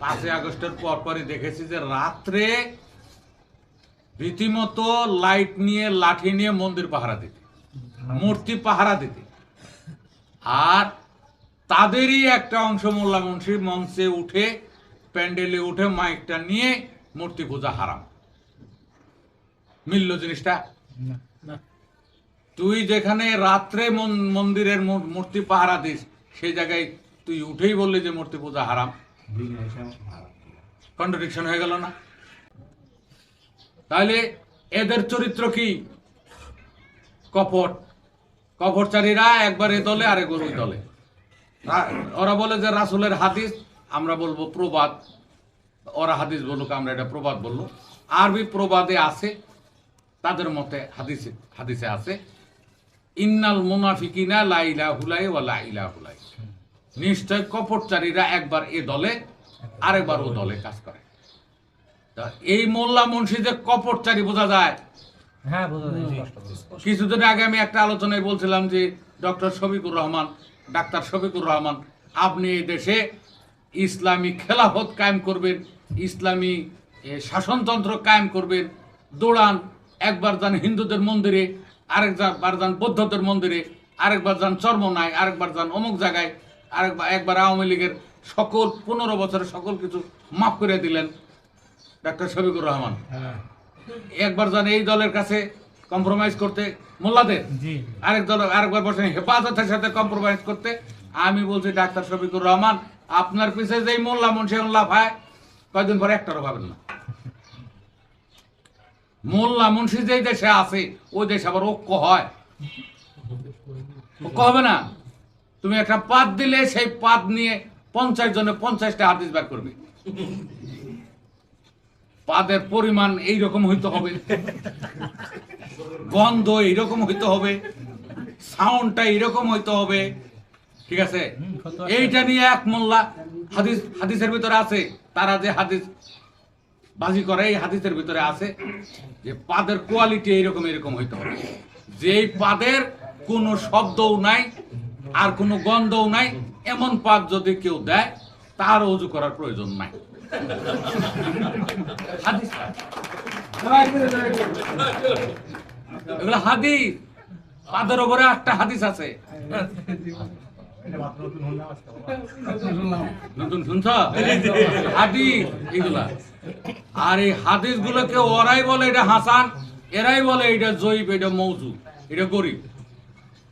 পাঁচই আগস্টের পরপরই দেখেছি যে রাত্রে রীতিমতো লাইট নিয়ে লাঠি নিয়ে মন্দির পাহারা দিতে মূর্তি পাহারা দিতে। আর তাদেরই একটা অংশ মোল্লা মুন্সি মঞ্চে উঠে প্যান্ডেলে উঠে মাইকটা নিয়ে মূর্তি পূজা হারাম। মিলল জিনিসটা? তুই যেখানে রাত্রে মন- মন্দিরের মূর্তি পাহারা দিস সেই জায়গায় তুই উঠেই বললি যে মূর্তি পূজা হারাম। কন্ট্রাডিকশন হয়ে গেল না। তাহলে এদের চরিত্র কি? কপট। কপটচারীরা একবার এ দলে, আরেক ওই দলে। ওরা বলে যে রাসুলের হাদিস, আমরা বলব প্রবাদ। ওরা হাদিস বলুক, আমরা এটা প্রবাদ বলল আরবি প্রবাদে আছে, তাদের মতে হাদিসে হাদিসে আছে, ইন্নাল মুনাফিকিনা লাইলা হুলাই ওয়া লাইলা হুলাই। নিশ্চয় কপটচারীরা একবার এ দলে আরেকবার ও দলে কাজ করে। তা এই মোল্লা মুন্সি যে কপটচারী বোঝা যায়? হ্যাঁ কিছুদিন আগে আমি একটা আলোচনায় বলছিলাম যে ডক্টর শফিকুর রহমান ডাক্তার শফিকুর রহমান আপনি এই দেশে ইসলামী খেলাফত কায়েম করবেন ইসলামী শাসনতন্ত্র কায়েম করবেন দৌড়ান একবার যান হিন্দুদের মন্দিরে আরেকবার যান বৌদ্ধদের মন্দিরে আরেকবার যান চর্মনায় আরেকবার যান অমুক জায়গায় আরেকবার একবার আওয়ামী লীগের সকল পনেরো বছরের সকল কিছু মাফ করে দিলেন ডাক্তার শফিকুর রহমান। একবার যান এই দলের কাছে কম্প্রোমাইজ করতে মোল্লাদের আরেক দল আরেকবার বসেন হেফাজতের সাথে কম্প্রোমাইজ করতে আমি বলছি ডাক্তার শফিকুর রহমান আপনার পিছে যেই মোল্লা মুন্সি লাভ হয় কয়দিন পরে একটারও পাবেন না। মোল্লা মুন্সি যেই দেশে আছে ওই দেশে আবার ঐক্য হয়। ঐক্য হবে না। তুমি একটা পাত দিলে সেই পাত নিয়ে পঞ্চাশ জনে পঞ্চাশটা হাদিস বের করবে। পাদের পরিমাণ এইরকম হইতে হবে। গন্ধ এইরকম হইতে হবে। সাউন্ডটা এইরকম হইতে হবে। ঠিক আছে? আছে। এইটা নিয়ে এক মোল্লা হাদিস হাদিসের ভিতরে আছে। তারা যে হাদিস বাজি করে এই হাদিসের ভিতরে আছে যে পাদের কোয়ালিটি এইরকম এরকম হইতে হবে। যেই পাদের কোনো শব্দও নাই আর কোনো গন্ধও নাই, এমন পাক যদি কেউ দেয়, তার অজু করার প্রয়োজন নাই। হাদিস। ওপরে হাদিস আছে। আর এই হাদিস গুলোকে ওরাই বলে এটা হাসান, এরাই বলে এটা জয়ীব এটা মৌজু, এটা গরিব।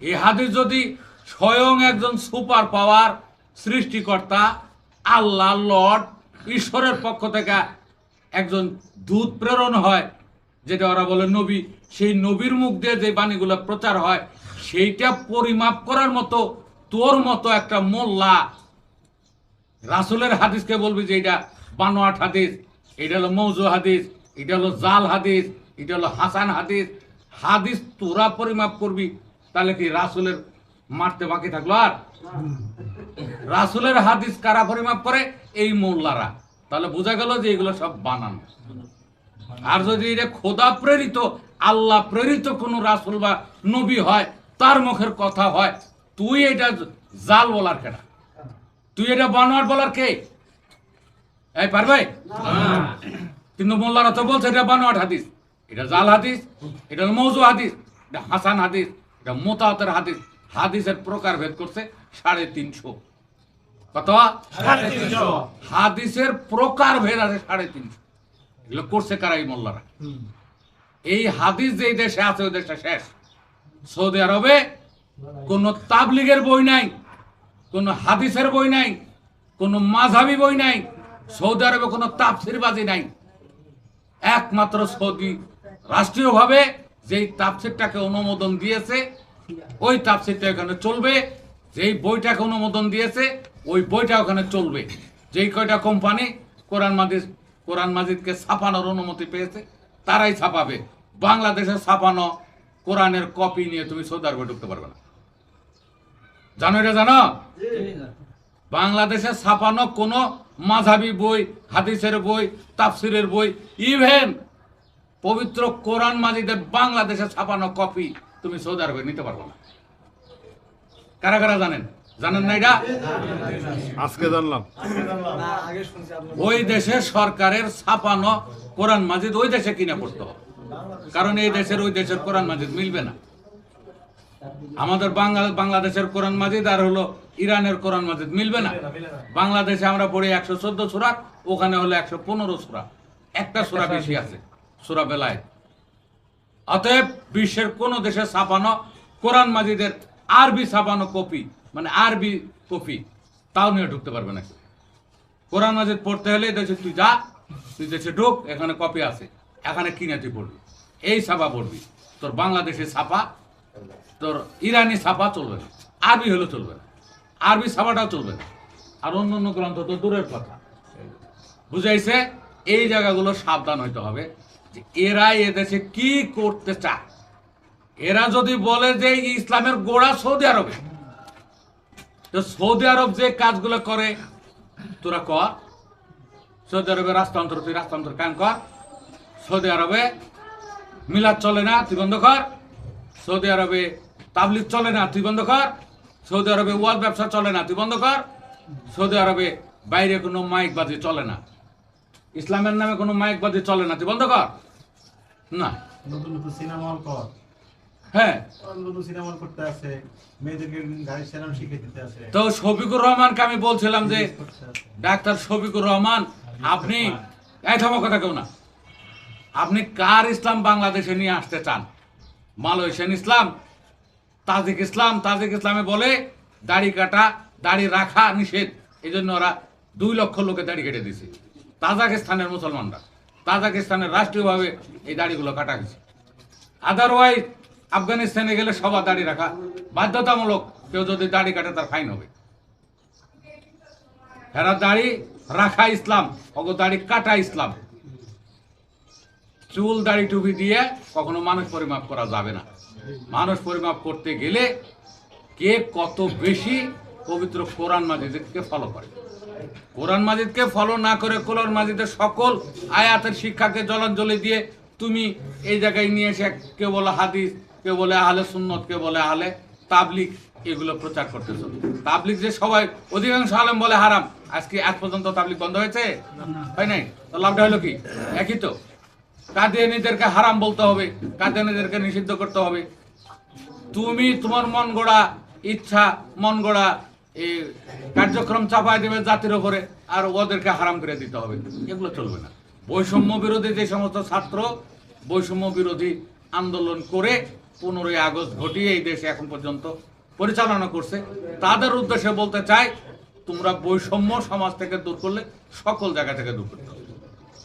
এই হাদিস যদি স্বয়ং একজন সুপার পাওয়ার সৃষ্টিকর্তা, আল্লাহ লর্ড, ঈশ্বরের পক্ষ থেকে একজন দূত প্রেরণ হয়, যেটা ওরা বলে নবী। সেই নবীর মুখ দিয়ে যে বাণীগুলো প্রচার হয়, সেইটা পরিমাপ করার মতো তোর মতো একটা মোল্লা রাসুলের হাদিসকে বলবি যে এটা বানোয়াট হাদিস, এটা হলো মৌজু হাদিস, এটা হলো জাল হাদিস, এটা হলো হাসান হাদিস। হাদিস তোরা পরিমাপ করবি, তাহলে কি রাসুলের মারতে বাকি থাকল আর? রাসুলের হাদিস কারা পরিমাপ করে? এই মোল্লারা। তাহলে বোঝা গেল যে এগুলো সব বানানো। আর যদি এটা খোদা প্রেরিত আল্লাহ প্রেরিত কোন রাসুল বা নবী হয় তার মুখের কথা হয় তুই এটা জাল বলার কেনা? তুই এটা বানোয়ার বলার কে? এই পারবে? কিন্তু মোল্লারা তো বলছে এটা বানোয়াট হাদিস। এটা জাল হাদিস এটা মৌজু হাদিস এটা হাসান হাদিস এটা মোতাহতের হাদিস। হাদিসের প্রকার ভেদ করছে সাড়ে তিনশো। কত? হাদিসের প্রকার ভেদ আছে সাড়ে তিনশো। এগুলো করছে কারা এই মোল্লারা? এই হাদিস যেই দেশে আছে ওই দেশটা শেষ। সৌদি আরবে কোন তাবলিগের বই নাই কোন হাদিসের বই নাই কোন মাঝাবি বই নাই সৌদি আরবে কোনো তাফসিরবাজি নাই। একমাত্র সৌদি রাষ্ট্রীয়ভাবে যেই তাফসিরটাকে অনুমোদন দিয়েছে ওই তাফসিরটা এখানে চলবে, যেই বইটাকে অনুমোদন দিয়েছে, ওই বইটা ওখানে চলবে। যেই কয়টা কোম্পানি কোরআন মাজিদ, কোরআন মাজিদকে ছাপানোর অনুমতি পেয়েছে, তারাই ছাপাবে। বাংলাদেশে ছাপানো কোরআনের কপি নিয়ে তুমি সৌদি আরবে ঢুকতে পারবে না। জানো এটা জানো? বাংলাদেশে ছাপানো কোনো মাঝাবি বই, হাদিসের বই, তাফসিরের বই ইভেন পবিত্র কোরআন মাজিদের বাংলাদেশে ছাপানো কপি তুমি সৌদি আরবে নিতে পারবে না। কারা কারা জানেন? জানেন না এটা? আজকে জানলাম। ওই দেশের সরকারের ছাপানো কোরআন মাজিদ ওই দেশে কিনে পড়তে হবে। কারণ এই দেশের ওই দেশের কোরআন মাজিদ মিলবে না। আমাদের বাংলা বাংলাদেশের কোরআন মাজিদ আর হলো ইরানের কোরআন মাজিদ মিলবে না। বাংলাদেশে আমরা পড়ি একশো চোদ্দ সুরা ওখানে হলো একশো পনেরো সুরা। একটা সুরা বেশি আছে সুরা বেলায় অতএব বিশ্বের কোন দেশে ছাপানো কোরআন মাজিদের আরবি ছাপানো কপি মানে আরবি কপি, তাও নিয়ে ঢুকতে পারবে না। কোরআন মাজিদ পড়তে হলে দেশে তুই যা, তুই দেশে ঢুক, এখানে কপি আছে, এখানে কিনে তুই পড়বি? এই ছাপা পড়বি। তোর বাংলাদেশে ছাপা, তোর ইরানি ছাপা চলবে না, আরবি হলে চলবে না, আরবি ছাপাটাও চলবে না। আর অন্য অন্য গ্রন্থ তো দূরের কথা। বুঝাইছে, এই জায়গাগুলো সাবধান হইতে হবে। যে এরা এদেশে কি করতে চায়? এরা যদি বলে যে ইসলামের গোড়া সৌদি আরবে, তো সৌদি আরব যে কাজগুলো করে, তোরা কর সৌদি আরবে রাষ্ট্রান্তর, তুই রাষ্ট্রান্তর কাম কর। সৌদি আরবে মিলাদ চলে না, তুই বন্ধ কর। সৌদি আরবে তাবলিগ চলে না, তুই বন্ধ কর। সৌদি আরবে ওয়াল ব্যবসা চলে না, তুই বন্ধ কর। সৌদি আরবে বাইরে কোনো মাইক বাজি চলে না। ইসলামের নামে কোনো মাইক বাজি চলে না, তুই বন্ধ কর। না। নতুন নতুন সিনেমা হল কর। হ্যাঁ। নতুন সিনেমা হল করতে আছে। মেয়েদেরকে গাড়ি চালানো শিখে দিতে আছে। তো শফিকুর রহমানকে আমি বলছিলাম যে ডাক্তার শফিকুর রহমান আপনি এই কথা কেউ না। আপনি কার ইসলাম বাংলাদেশে নিয়ে আসতে চান? মালয়েশিয়ান ইসলাম তাজিক ইসলাম তাজিক ইসলামে বলে দাড়ি কাটা দাড়ি রাখা নিষেধ। এই জন্য ওরা দুই লক্ষ লোকে দাড়ি কেটে দিছে তাজাকিস্তানের মুসলমানরা। তাজাকিস্তানের রাষ্ট্রীয়ভাবে এই দাড়িগুলো কাটা গেছে আদারওয়াইজ আফগানিস্তানে গেলে সবার দাড়ি রাখা বাধ্যতামূলক। কেউ যদি দাড়ি কাটে, তার ফাইন হবে। এরা দাড়ি রাখা ইসলাম অগো দাড়ি কাটা ইসলাম। চুল দাড়ি টুপি দিয়ে কখনো মানুষ পরিমাপ করা যাবে না। মানুষ পরিমাপ করতে গেলে কে কত বেশি পবিত্র কোরআন মাজিদকে ফলো করে। কোরআন মাজিদকে ফলো না করে কোরআন মাজিদের সকল আয়াতের শিক্ষাকে জলাঞ্জলি দিয়ে তুমি এই জায়গায় নিয়ে এসে কেউ বলে হাদিস কেউ বলে আহলে সুন্নত, কে বলে আহলে তাবলিক এগুলো প্রচার করতেছ। তাবলিক যে সবাই, অধিকাংশ আলেম বলে হারাম। আজকে আজ পর্যন্ত তাবলিক বন্ধ হয়েছে? হয় নাই? তো লাভটা হলো কি? একই তো। কাদিয়ানিদেরকে হারাম বলতে হবে, কাদিয়ানিদেরকে নিষিদ্ধ করতে হবে। তুমি তোমার মন গড়া ইচ্ছা মন গড়া এই কার্যক্রম চাপায় দেবে জাতির ওপরে আর ওদেরকে হারাম করে দিতে হবে। এগুলো চলবে না। বৈষম্য বিরোধী যে সমস্ত ছাত্র বৈষম্য বিরোধী আন্দোলন করে পনেরোই আগস্ট ঘটিয়ে এই দেশে এখন পর্যন্ত পরিচালনা করছে, তাদের উদ্দেশ্যে বলতে চাই, তোমরা বৈষম্য সমাজ থেকে দূর করলে সকল জায়গা থেকে দূর করতে হবে।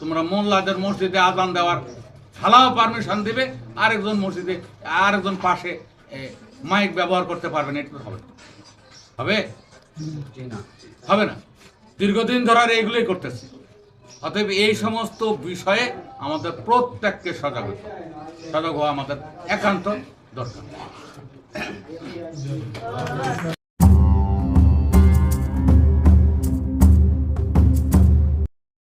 তোমরা মোল্লাদের মসজিদে আজান দেওয়ার হালাও পারমিশন দিবে, আরেকজন মসজিদে, আরেকজন পাশে মাইক ব্যবহার করতে পারবে না, এটা হবে হবে? হবে না। দীর্ঘদিন ধরার এইগুলোই করতেছে। অতএব এই সমস্ত বিষয়ে আমাদের প্রত্যেককে সজাগ হতে সজাগ হওয়া আমাদের একান্ত দরকার।